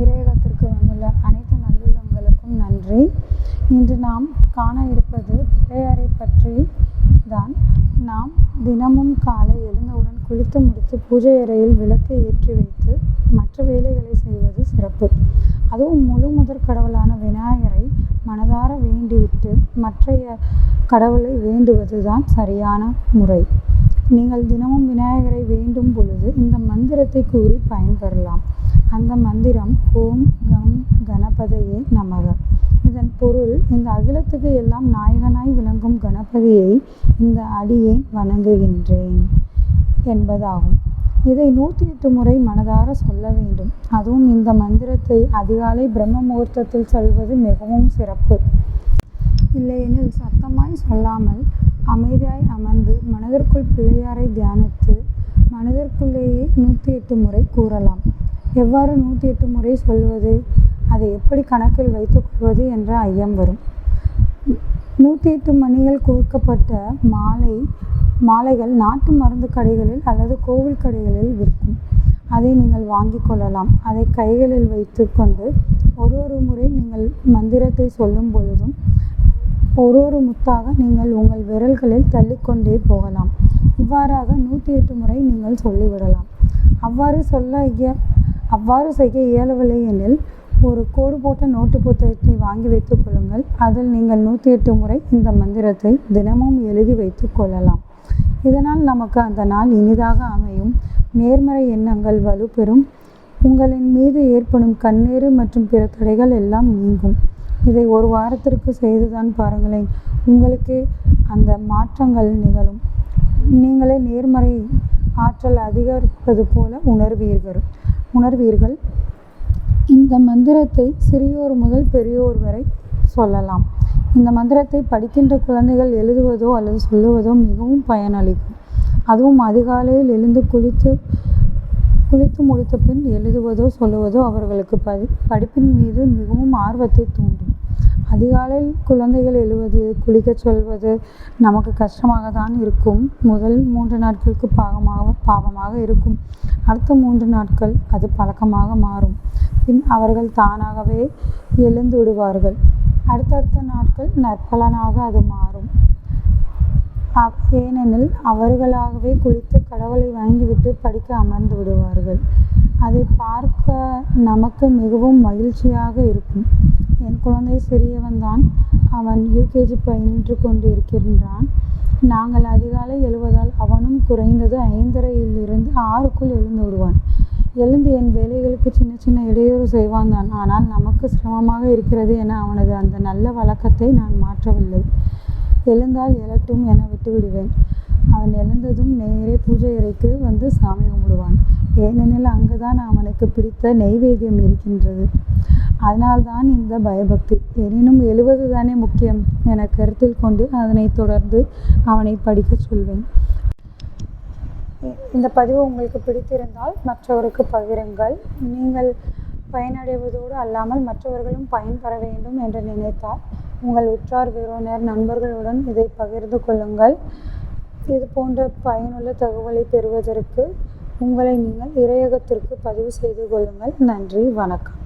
இறையகத்திற்கு வந்துள்ள அனைத்து நல்லுள்ளங்களுக்கும் நன்றி. இன்று நாம் காண இருப்பது பிள்ளையாரை பற்றி தான். நாம் தினமும் காலை எழுந்தவுடன் குளித்து முடித்து பூஜை அறையில் விளக்கை ஏற்றி வைத்து மற்ற வேலைகளை செய்வது சிறப்பு. அதுவும் முழு முதற் கடவுளான விநாயகரை மனதார வேண்டிவிட்டு மற்றைய கடவுளை வேண்டுவது தான் சரியான முறை. நீங்கள் தினமும் விநாயகரை வேண்டும் பொழுது இந்த மந்திரத்தை கூறி பயன்பெறலாம் அந்த மந்திரம் ஓம் கம் கணபதையே நமக. இதன் பொருள் இந்த அகிலத்துக்கு எல்லாம் நாயகனாய் விளங்கும் கணபதியை இந்த அடியேன் வணங்குகின்றேன் என்பதாகும். இதை நூற்றி எட்டு முறை மனதார சொல்ல வேண்டும். அதுவும் இந்த மந்திரத்தை அதிகாலை பிரம்ம முகூர்த்தத்தில் சொல்வது மிகவும் சிறப்பு. இல்லையெனில் சத்தமாய் சொல்லாமல் அமைதியாய் அமர்ந்து மனதிற்குள் பிள்ளையாரை தியானித்து மனதிற்குள்ளேயே நூற்றி எட்டு முறை கூறலாம். எவ்வாறு நூற்றி எட்டு முறை சொல்வது? அதை எப்படி கணக்கில் வைத்துக்கொள்வது என்ற ஐயம் வரும். நூற்றி எட்டு மணிகள் கோர்க்கப்பட்ட மாலை மாலைகள் நாட்டு மருந்து கடைகளில் அல்லது கோவில் கடைகளில் விற்கும். அதை நீங்கள் வாங்கி கொள்ளலாம். அதை கைகளில் வைத்து கொண்டு ஒரு ஒரு முறை நீங்கள் மந்திரத்தை சொல்லும் பொழுதும் ஒரு ஒரு முத்தாக நீங்கள் உங்கள் விரல்களில் தள்ளிக்கொண்டே போகலாம். இவ்வாறாக நூற்றி எட்டு முறை நீங்கள் சொல்லிவிடலாம். அவ்வாறு சொல்ல இய அவ்வாறு செய்ய இயலவில்லை எனில் ஒரு கோடு போட்ட நோட்டு புத்தகத்தை வாங்கி வைத்துக் கொள்ளுங்கள். அதில் நீங்கள் நூற்றி எட்டு முறை இந்த மந்திரத்தை தினமும் எழுதி வைத்து கொள்ளலாம். இதனால் நமக்கு அந்த நாள் இனிதாக அமையும். நேர்மறை எண்ணங்கள் வலுப்பெறும். உங்களின் மீது ஏற்படும் கண்ணீர் மற்றும் பிற தடைகள் எல்லாம் நீங்கும். இதை ஒரு வாரத்திற்கு செய்துதான் பாருங்களேன். உங்களுக்கே அந்த மாற்றங்கள் நிகழும். நீங்களே நேர்மறை ஆற்றல் அதிகரிப்பது போல உணர்வீர்கள். உணர்வீர்கள்? இந்த மந்திரத்தை சிறியோர் முதல் பெரியோர் வரை சொல்லலாம். இந்த மந்திரத்தை படிக்கின்ற குழந்தைகள் எழுதுவதோ அல்லது சொல்லுவதோ மிகவும் பயனளிக்கும். அதுவும் அதிகாலையில் எழுந்து குளித்து குளித்து முடித்த பின் எழுதுவதோ சொல்லுவதோ அவர்களுக்கு படி படிப்பின் மீது மிகவும் ஆர்வத்தை தூண்டும். அதிகாலையில் குழந்தைகள் எழுவது குளிக்கச் சொல்வது நமக்கு கஷ்டமாக தான் இருக்கும். முதல் மூன்று நாட்களுக்கு பாகமாக பாவமாக இருக்கும். அடுத்த மூன்று நாட்கள் அது பழக்கமாக மாறும். பின் அவர்கள் தானாகவே எழுந்து விடுவார்கள். அடுத்தடுத்த நாட்கள் நற்பலனாக அது மாறும். ஏனெனில் அவர்களாகவே குளித்து கடவுளை வாங்கிவிட்டு படிக்க அமர்ந்து விடுவார்கள். அதை பார்க்க நமக்கு மிகவும் மகிழ்ச்சியாக இருக்கும். என் குழந்தை சிறியவன் தான். அவன் யூகேஜி பயின்று கொண்டு இருக்கின்றான் நாங்கள் அதிகாலை எழுவதால் அவனும் குறைந்தது ஐந்தரையிலிருந்து ஆறுக்குள் எழுந்து விடுவான். எழுந்து என் வேலைகளுக்கு சின்ன சின்ன இடையூறு செய்வான் தான். ஆனால் நமக்கு சிரமமாக இருக்கிறது என அவனது அந்த நல்ல வழக்கத்தை நான் மாற்றவில்லை. எழுந்தால் எழட்டும் என விட்டுவிடுவேன். அவன் எழுந்ததும் நேரே பூஜை அறைக்கு வந்து சாமி கும்பிடுவான். ஏனெனில் அங்குதான் அவனுக்கு பிடித்த நெய்வேத்தியம் இருக்கின்றது. அதனால்தான் இந்த பயபக்தி. எனினும் எழுவது தானே முக்கியம். என கருத்தில் கொண்டு அதனை தொடர்ந்து அவனை படிக்கச் சொல்வேன். இந்த பதிவு உங்களுக்கு பிடித்திருந்தால் மற்றவருக்கு பகிருங்கள். நீங்கள் பயனடைவதோடு அல்லாமல் மற்றவர்களும் பயன்பெற வேண்டும் என்று நினைத்தால் உங்கள் உற்றார் உறவினர் நண்பர்களுடன் இதை பகிர்ந்து கொள்ளுங்கள். இது போன்ற பயனுள்ள தகவலை பெறுவதற்கு உங்களை நீங்கள் இறையகத்திற்கு பதிவு செய்து கொள்ளுங்கள். நன்றி வணக்கம்.